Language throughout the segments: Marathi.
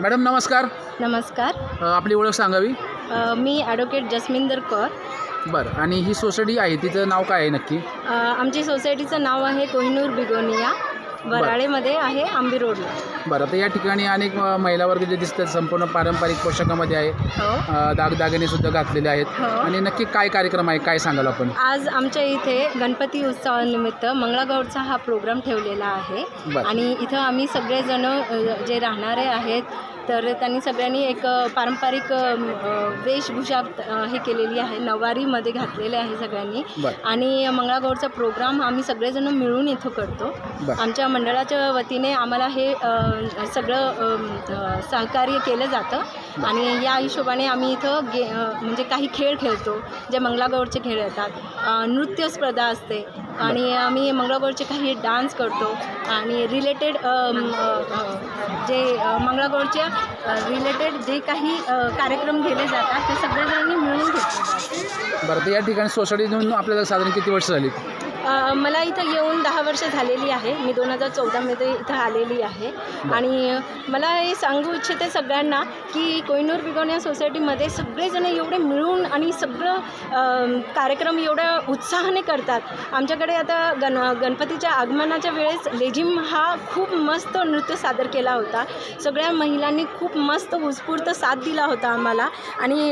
मॅडम नमस्कार. नमस्कार. अ, आपली ओळख सांगावी? अ, मी ॲडव्होकेट जसमिंदर कौर. बरं. आणि ही सोसायटी आहे तिचं नाव काय आहे नक्की? अ, आमची सोसायटीचं नाव आहे कोहिनूर बिगोनिया. वराळेमध्ये आहे आंबी रोडला. बरं आता या ठिकाणी अनेक महिला वर्ग जे दिसतात संपूर्ण पारंपरिक पोशाखामध्ये आहे. हो. दागदागिने सुद्धा घातलेले आहेत. हो. आणि नक्की काय कार्यक्रम आहे काय सांगाल आपण? आज आमच्या इथे गणपती उत्सवानिमित्त मंगळागौरचा हा प्रोग्राम ठेवलेला आहे. आणि इथं आम्ही सगळेजण जे राहणारे आहेत तर त्यांनी सगळ्यांनी एक पारंपरिक वेशभूषा हे केलेली आहे नवारीमध्ये घातलेले आहे सगळ्यांनी. आणि मंगळागौरचा प्रोग्राम आम्ही सगळेजण मिळून इथं करतो. आमच्या मंडळाच्या वतीने आम्हाला हे सगळं सहकार्य केलं जातं. आणि या हिशोबाने आम्ही इथं गे म्हणजे काही खेळ खेळतो जे मंगळागौरचे खेळ येतात. नृत्य स्पर्धा असते. आणि आम्ही मंगळागौरचे काही डान्स करतो आणि रिलेटेड जे अ, मंगळागौरच्या रिलेटेड जे काही कार्यक्रम केले जातात ते सगळ्याजणांनी मिळून घेतले बरं तर या ठिकाणी सोसायटीतून आपल्याला साधारण किती वर्ष झाली? मला इथं येऊन दहा वर्ष झालेली आहे. मी दोन हजार चौदामध्ये इथं आलेली आहे. आणि मला हे सांगू इच्छिते सगळ्यांना की कोहिनूर बिगोनिया सोसायटीमध्ये सगळेजण एवढे मिळून आणि सगळं कार्यक्रम एवढ्या उत्साहाने करतात. आमच्याकडे आता गण गणपतीच्या आगमनाच्या वेळेस लेझिम हा खूप मस्त नृत्य सादर केला होता. सगळ्या महिलांनी खूप मस्त उत्स्फूर्त साथ दिला होता आम्हाला. आणि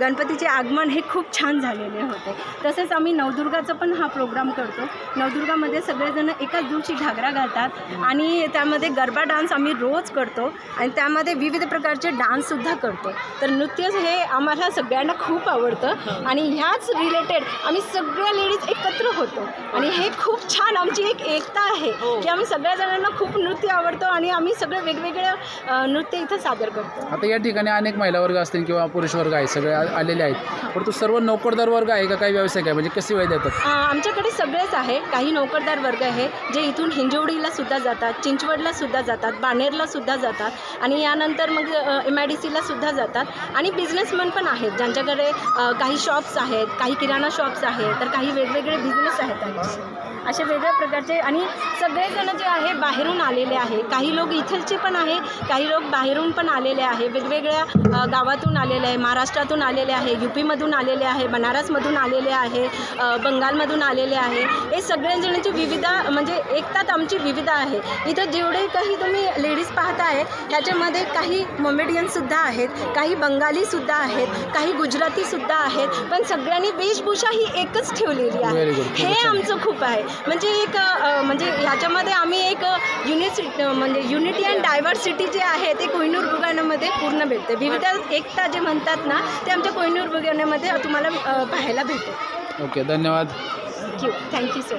गणपतीचे आगमन हे खूप छान झालेले होते. तसेच आम्ही नवदुर्गाचा पण हा प्रोग्राम करतो. नवदुर्गामध्ये सगळेजण एकाच दिवशी घागरा घालतात आणि त्यामध्ये गरबा डान्स आम्ही रोज करतो आणि त्यामध्ये विविध प्रकारचे डान्ससुद्धा करतो. तर नृत्य हे आम्हाला सगळ्यांना खूप आवडतं आणि ह्याच रिलेटेड आम्ही सगळ्या लेडीज एकत्र होतो. आणि हे खूप छान आमची एक एकता आहे की आम्ही सगळ्या जणांना खूप नृत्य आवडतं आणि आम्ही सगळे वेगवेगळे नृत्य इथं सादर करतो. आता या ठिकाणी अनेक महिला वर्ग असतील किंवा पुरुष वर्ग आहे सगळे आलेले आहेत. परंतु सर्व नोकरदार वर्ग आहे का? काही व्यावसायिक आहे म्हणजे कशी वेळ देतात आ, आमच्याकडे सगळेच आहे. काही नोकरदार वर्ग आहे जे इथून हिंजवडीला सुद्धा जातात चिंचवडला सुद्धा जातात बाणेरला सुद्धा जातात आणि यानंतर मग एम आय डी सीला सुद्धा जातात आणि बिझनेसमॅन पण आहेत ज्यांच्याकडे अ, काही शॉप्स आहेत काही किराणा शॉप्स आहेत तर काही वेगवेगळे बिझनेस आहेत त्यांचे. असे वेगळ्या प्रकारचे आणि सगळेजण जे आहे बाहेरून आलेले आहे. काही लोक इथलचे पण आहे काही लोक बाहेरून पण आलेले आहे. वेगवेगळ्या अ, गावातून आलेले आहे महाराष्ट्रातून आलेले आहे यू पीमधून आलेले आहे बनारसमधून आलेले आहे बंगालमधून आलेले आहे. हे सगळ्यांजणांची विविधा म्हणजे एकतात आमची विविधा आहे. इथं जेवढे काही तुम्ही लेडीज पाहताय ह्याच्यामध्ये काही मोमेडियनसुद्धा आहेत काही बंगालीसुद्धा आहेत काही गुजरातीसुद्धा आहेत पण सगळ्यांनी वेशभूषा ही एकच ठेवलेली आहे. हे. आमचं खूप आहे. म्हणजे एक म्हणजे ह्याच्यामध्ये आम्ही एक युनिसिटी म्हणजे युनिटी अँड डायव्हर्सिटी जे आहे ते कोहिनूर बुगाण्यामध्ये पूर्ण भेटते. विविध एकता जे म्हणतात ना ते आमच्या कोहिनूर बुगाण्यामध्ये तुम्हाला अ, पाहायला भेटेल. ओके धन्यवाद. Thank you thank you so